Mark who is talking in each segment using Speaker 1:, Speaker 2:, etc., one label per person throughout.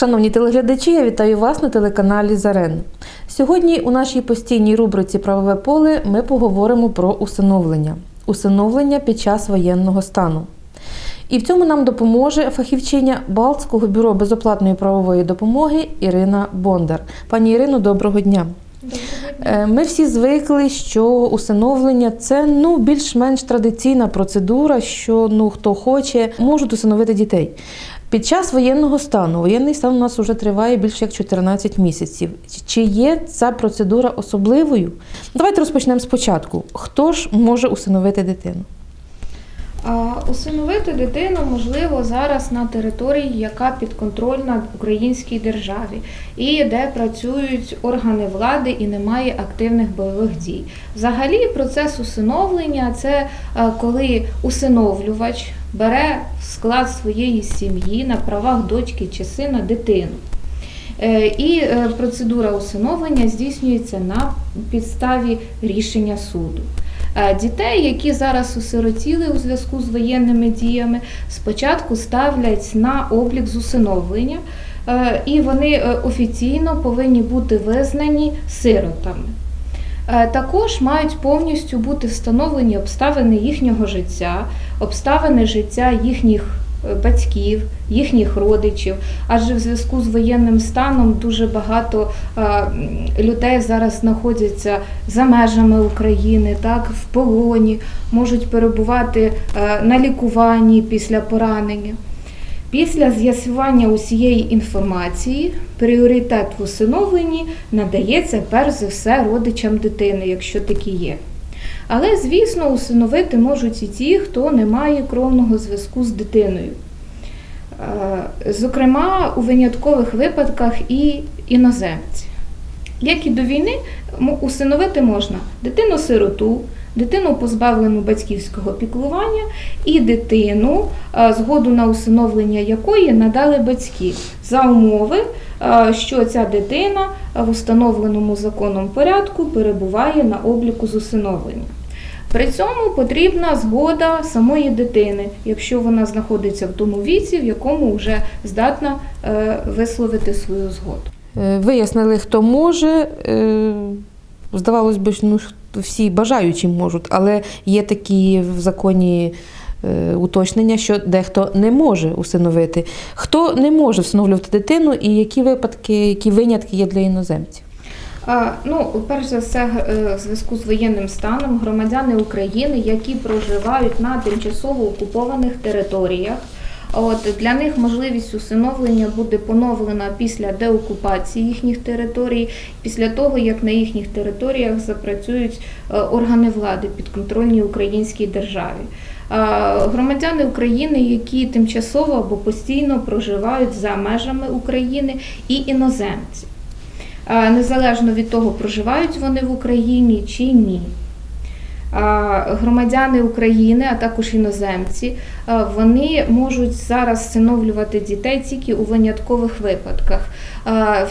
Speaker 1: Шановні телеглядачі, я вітаю вас на телеканалі Зарен. Сьогодні у нашій постійній рубриці Правове поле ми поговоримо про усиновлення. Усиновлення під час воєнного стану. І в цьому нам допоможе фахівчиня Балтського бюро безоплатної правової допомоги Ірина Бондар. Пані Ірино, доброго дня. Е, Ми всі звикли, що усиновлення це ну більш-менш традиційна процедура, що ну хто хоче, можуть усиновити дітей. Під час воєнного стану воєнний стан у нас вже триває більше як 14 місяців. Чи є ця процедура особливою? Давайте розпочнемо спочатку. Хто ж може усиновити дитину?
Speaker 2: Усиновити дитину можливо зараз на території, яка підконтрольна українській державі, і де працюють органи влади і немає активних бойових дій. Взагалі, процес усиновлення це е, коли усиновлювач бере в склад своєї сім'ї на правах дочки чи сина дитину. Е, І е, процедура усиновлення здійснюється на підставі рішення суду. Е, Дітей, які зараз осиротіли у зв'язку з воєнними діями, спочатку ставлять на облік з усиновлення, і вони офіційно повинні бути визнані сиротами. Також мають повністю бути встановлені обставини їхнього життя, обставини життя їхніх е, батьків, їхніх родичів. Адже в зв'язку з воєнним станом дуже багато е, людей зараз знаходяться за межами України, так, в полоні, можуть перебувати е, на лікуванні після поранення. Після з'ясування усієї інформації пріоритет в усиновленні надається перш за все родичам дитини, якщо такі є. Але, звісно, усиновити можуть і ті, хто не має кровного зв'язку з дитиною. Е, Зокрема, у виняткових випадках і іноземці. Як і до війни, усиновити можна дитину-сироту, дитину позбавлену батьківського піклування і дитину, е, згоду на усиновлення якої надали батьки за умови, е, що ця дитина в установленому законом порядку перебуває на обліку з усиновлення. При цьому потрібна згода самої дитини, якщо вона знаходиться в тому віці, в якому вже здатна е, висловити свою згоду.
Speaker 1: Е, Вияснили, хто може. Е, Здавалось би, ну, всі бажаючі можуть, але є такі в законі уточнення, що дехто не може усиновити. Хто не може всиновлювати дитину, і які випадки, які винятки є для іноземців?
Speaker 2: Ну, перш за все, е, в зв'язку з воєнним станом громадяни України, які проживають на тимчасово окупованих територіях. От для них можливість усиновлення буде поновлена після деокупації їхніх територій, після того як на їхніх територіях запрацюють е, органи влади підконтрольні українській державі. Громадяни України, які тимчасово або постійно проживають за межами України, і іноземці. Незалежно від того, проживають вони в Україні чи ні. Громадяни України, а також іноземці, вони можуть зараз всиновлювати дітей тільки у виняткових випадках.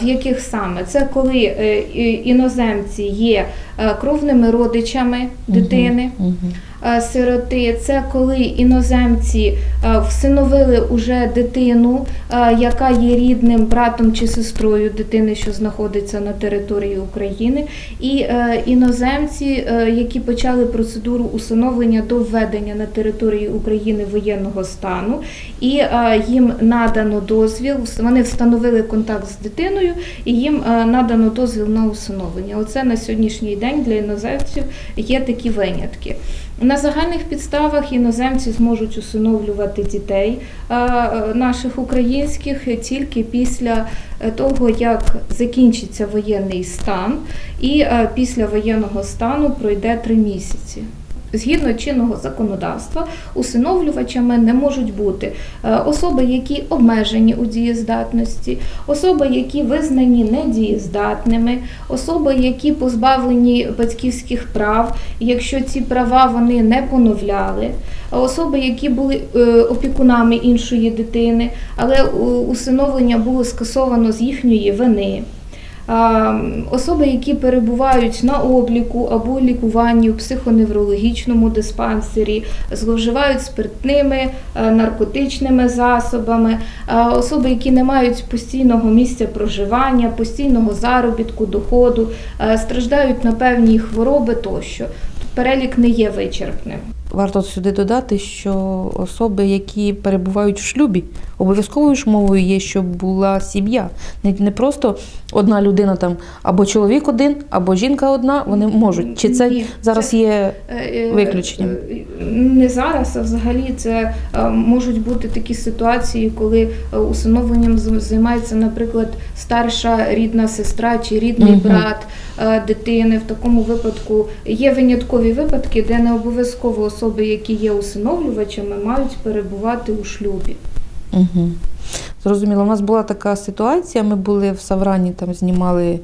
Speaker 2: В яких саме? Це коли е, іноземці є е, кровними родичами дитини.
Speaker 1: Мгм.
Speaker 2: е, Сироти, це коли іноземці е, всиновили уже дитину, е, яка є рідним братом чи сестрою дитини, що знаходиться на території України, і е, іноземці, е, які почали процедуру усиновлення до введення на території України воєнного стану, і е, їм надано дозвіл, вони встановили контакт з дитиною, і їм е, надано дозвіл на усиновлення. Оце на сьогоднішній день для іноземців є такі винятки. На загальних підставах іноземці зможуть усиновлювати дітей е, е, наших українських тільки після е, того, як закінчиться воєнний стан, і після воєнного стану пройде три місяці. Згідно чинного законодавства, усиновлювачами не можуть бути е, особи, які обмежені у дієздатності, особи, які визнані недієздатними, особи, які позбавлені батьківських прав, якщо ці права вони не поновляли, особи, які були е, опікунами іншої дитини, але усиновлення було скасовано з їхньої вини. Особи, які перебувають на обліку або лікуванні у психоневрологічному диспансері, зловживають спиртними, е, наркотичними засобами, особи, які не мають постійного місця проживання, постійного заробітку, доходу, е, страждають на певні хвороби тощо. Перелік не є вичерпним.
Speaker 1: Варто сюди додати, що особи, які перебувають в шлюбі, обов'язковою ж мовою є, щоб була сім'я. Не, просто одна людина там, або чоловік один, або жінка одна, вони можуть. Чи це
Speaker 2: Ні,
Speaker 1: зараз
Speaker 2: це-
Speaker 1: є
Speaker 2: Е, е,
Speaker 1: Виключенням.
Speaker 2: Не зараз, а взагалі це е, можуть бути такі ситуації, коли усиновленням займається, наприклад, старша рідна сестра чи рідний
Speaker 1: Мгм.
Speaker 2: брат дитини. В такому випадку є виняткові випадки, де не обов'язково особи, які є усиновлювачами, мають перебувати у шлюбі.
Speaker 1: Угу. Зрозуміло, у нас була така ситуація. Ми були в Саврані, там знімали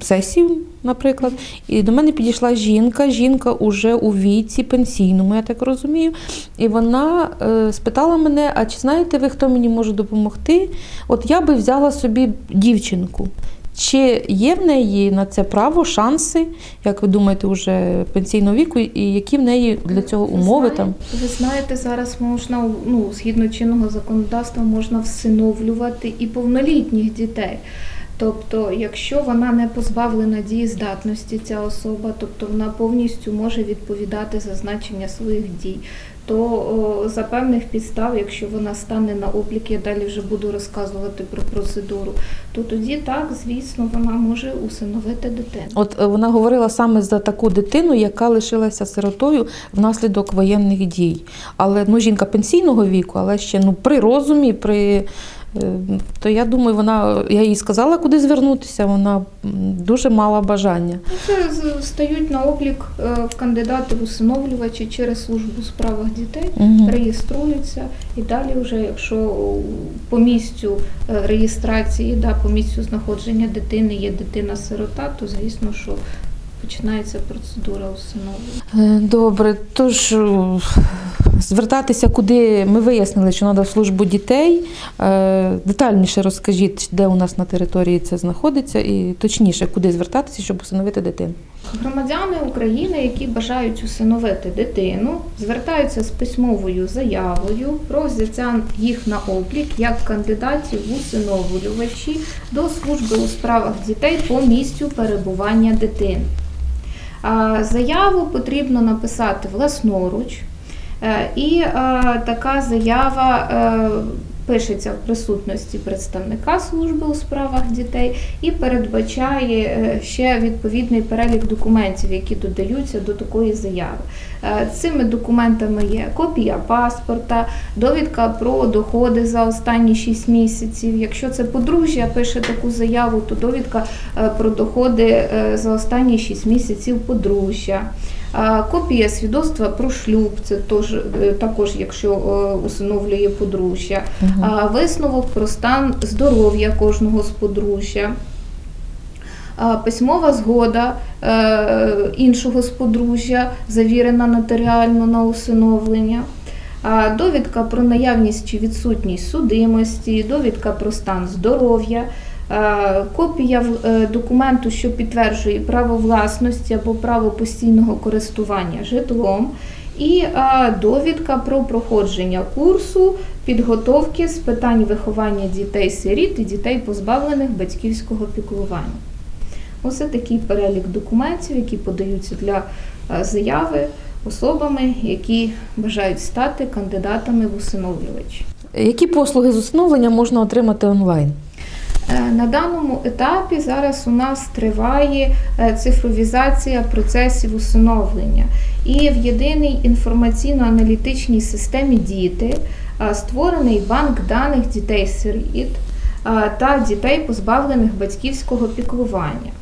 Speaker 1: сесію, наприклад, і до мене підійшла жінка. Жінка уже у віці пенсійному, я так розумію. І вона е, спитала мене: а чи знаєте ви, хто мені може допомогти? От я би взяла собі дівчинку. Чи є в неї на це право, шанси, як ви думаєте, уже пенсійного віку, і які в неї для цього
Speaker 2: Ви
Speaker 1: умови
Speaker 2: знаєте-
Speaker 1: там?
Speaker 2: Ви знаєте, зараз можна ну згідно чинного законодавства можна всиновлювати і повнолітніх дітей. Тобто, якщо вона не позбавлена дієздатності, ця особа, тобто вона повністю може відповідати за значення своїх дій, то за певних підстав, якщо вона стане на облік, я далі вже буду розказувати про процедуру, то тоді так, звісно, вона може усиновити дитину.
Speaker 1: От е, вона говорила саме за таку дитину, яка лишилася сиротою внаслідок воєнних дій. Але ну, жінка пенсійного віку, але ще ну, при розумі, при. Е, То я думаю, вона я їй сказала, куди звернутися. Вона дуже мала бажання.
Speaker 2: Ну, Це стають на облік е, кандидати в усиновлювачі через службу у справах дітей,
Speaker 1: Мгм.
Speaker 2: реєструються і далі, вже якщо по місцю е, реєстрації, да, по місцю знаходження дитини є дитина-сирота, то звісно, що починається процедура усиновлення.
Speaker 1: Добре, тож звертатися куди ми вияснили, що треба в службу дітей. Е, Детальніше розкажіть, де у нас на території це знаходиться, і точніше, куди звертатися, щоб усиновити дитину.
Speaker 2: Громадяни України, які бажають усиновити дитину, звертаються з письмовою заявою про взяття їх на облік як кандидатів усиновлювачі до служби у справах дітей по місцю перебування дитини. Заяву потрібно написати власноруч, і е, така заява е, пишеться в присутності представника служби у справах дітей і передбачає е, ще відповідний перелік документів, які додаються до такої заяви. Е, Цими документами є копія паспорта, довідка про доходи за останні 6 місяців. Якщо це подружжя пише таку заяву, то довідка е, про доходи е, за останні 6 місяців подружжя. Копія свідоцтва про шлюб, це тож, е, також, якщо е, усиновлює подружжя. А, Висновок про стан здоров'я кожного з подружжя. Письмова згода е, іншого з подружжя, завірена нотаріально на усиновлення. Довідка про наявність чи відсутність судимості, довідка про стан здоров'я, копія в- е, документу, що підтверджує право власності або право постійного користування житлом, і е, довідка про проходження курсу підготовки з питань виховання дітей-сиріт і дітей, позбавлених батьківського піклування. Оце такий перелік документів, які подаються для е, заяви особами, які бажають стати кандидатами в усиновлювачі.
Speaker 1: Які послуги з усиновлення можна отримати онлайн?
Speaker 2: Е, На даному етапі зараз у нас триває е, цифровізація процесів усиновлення. І в єдиній інформаційно-аналітичній системі діти е, створений банк даних дітей-сиріт е, та дітей, позбавлених батьківського піклування,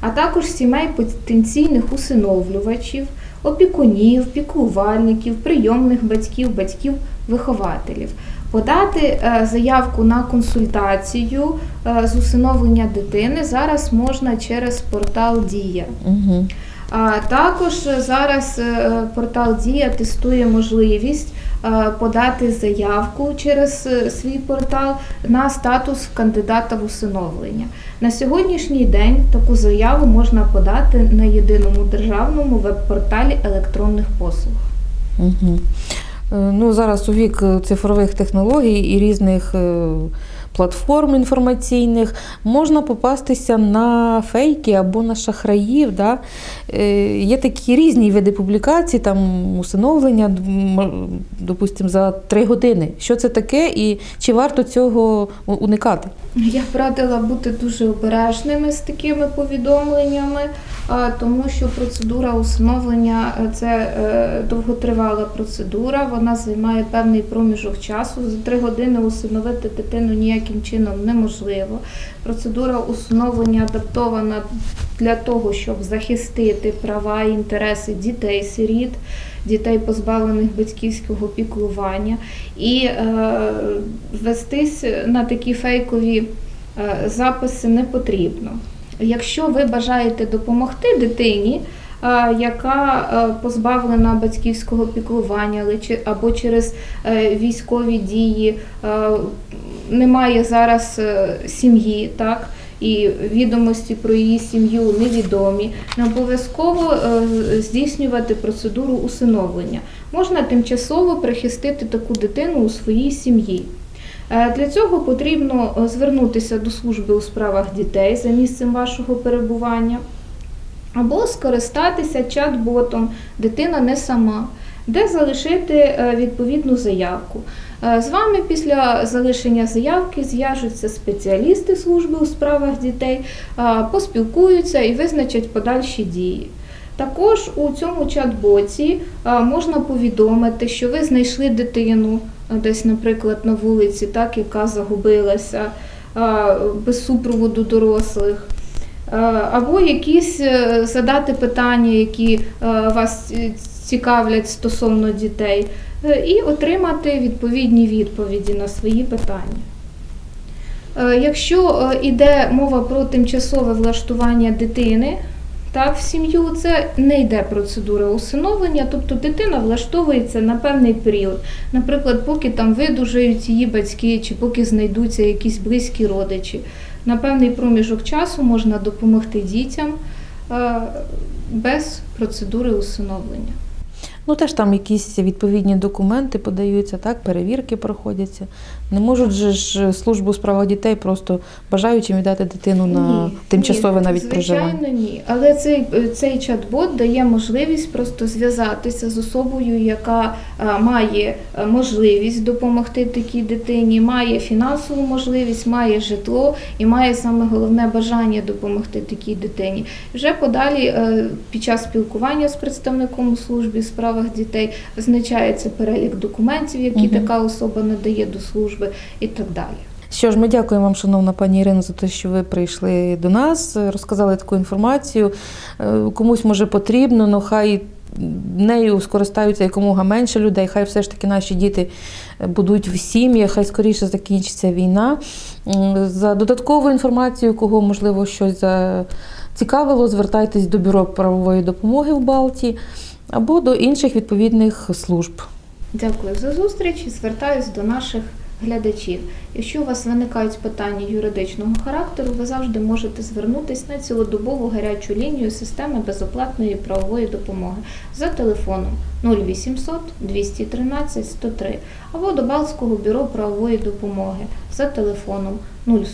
Speaker 2: а також сімей потенційних усиновлювачів, опікунів, піклувальників, прийомних батьків, батьків-вихователів. Подати е, заявку на консультацію е, з усиновлення дитини зараз можна через портал Дія.
Speaker 1: Угу.
Speaker 2: Також зараз е, портал Дія тестує можливість подати заявку через свій портал на статус кандидата в усиновлення. На сьогоднішній день таку заяву можна подати на єдиному державному веб-порталі електронних послуг.
Speaker 1: Угу. Ну, зараз у вік е, цифрових технологій і різних е, платформ інформаційних можна попастися на фейки або на шахраїв. Да? Е, Є такі різні види публікацій, там усиновлення, допустимо, за три години. Що це таке і чи варто цього уникати?
Speaker 2: Я б радила бути дуже обережними з такими повідомленнями, тому що процедура усиновлення е, це е, довготривала процедура. Вона займає певний проміжок часу. За три години усиновити дитину ніяким чином неможливо. Процедура усиновлення адаптована для того, щоб захистити права і інтереси дітей-сиріт, дітей, позбавлених батьківського піклування, і е, вестись на такі фейкові е, записи не потрібно. Якщо ви бажаєте допомогти дитині, яка е, позбавлена батьківського піклування або через е, військові дії е, немає зараз сім'ї, так? І відомості про її сім'ю невідомі. Не обов'язково здійснювати процедуру усиновлення. Можна тимчасово прихистити таку дитину у своїй сім'ї. Для цього потрібно звернутися до служби у справах дітей за місцем вашого перебування або скористатися чат-ботом Дитина не сама, де залишити е, відповідну заявку. Е, З вами після залишення заявки зв'яжуться спеціалісти служби у справах дітей, е, поспілкуються і визначать подальші дії. Також у цьому чат-боті можна повідомити, що ви знайшли дитину десь, наприклад, на вулиці, так, яка загубилася без супроводу дорослих. Е, Або якісь е, задати питання, які е, вас цікавлять стосовно дітей, і отримати відповідні відповіді на свої питання. Якщо йде мова про тимчасове влаштування дитини так, в сім'ю, це не йде процедура усиновлення, тобто дитина влаштовується на певний період. Наприклад, поки там видужають її батьки, чи поки знайдуться якісь близькі родичі. На певний проміжок часу можна допомогти дітям е, без процедури усиновлення.
Speaker 1: Ну, теж там якісь відповідні документи подаються, так, перевірки проходяться. Не можуть же ж службу у справах дітей просто бажаючим віддати дитину на
Speaker 2: Ні,
Speaker 1: тимчасове
Speaker 2: ні,
Speaker 1: навіть проживання.
Speaker 2: Звичайно, ні. Але цей, цей чат-бот дає можливість просто зв'язатися з особою, яка а, має можливість допомогти такій дитині, має фінансову можливість, має житло і має саме головне бажання допомогти такій дитині. Вже подалі е, під час спілкування з представником службі у справах дітей визначається перелік документів, які
Speaker 1: Мгм.
Speaker 2: така особа надає до служби, і так далі.
Speaker 1: Що ж, ми дякуємо вам, шановна пані Ірино, за те, що ви прийшли до нас, розказали таку інформацію. Е, Комусь може потрібно, але хай нею скористаються якомога менше людей. Хай все ж таки наші діти будуть в сім'ях, хай скоріше закінчиться війна. За додаткову інформацію, кого можливо щось зацікавило, звертайтесь до бюро правової допомоги в Балті або до інших відповідних служб.
Speaker 2: Дякую за зустріч звертаюсь до наших глядачів. Якщо у вас виникають питання юридичного характеру, ви завжди можете звернутися на цілодобову гарячу лінію системи безоплатної правової допомоги за телефоном 0800 213 103 або до Балтського бюро правової допомоги за телефоном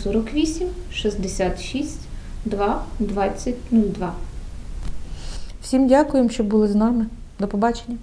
Speaker 2: 048 66 2 20 02.
Speaker 1: Всім дякуємо, що були з нами. До побачення.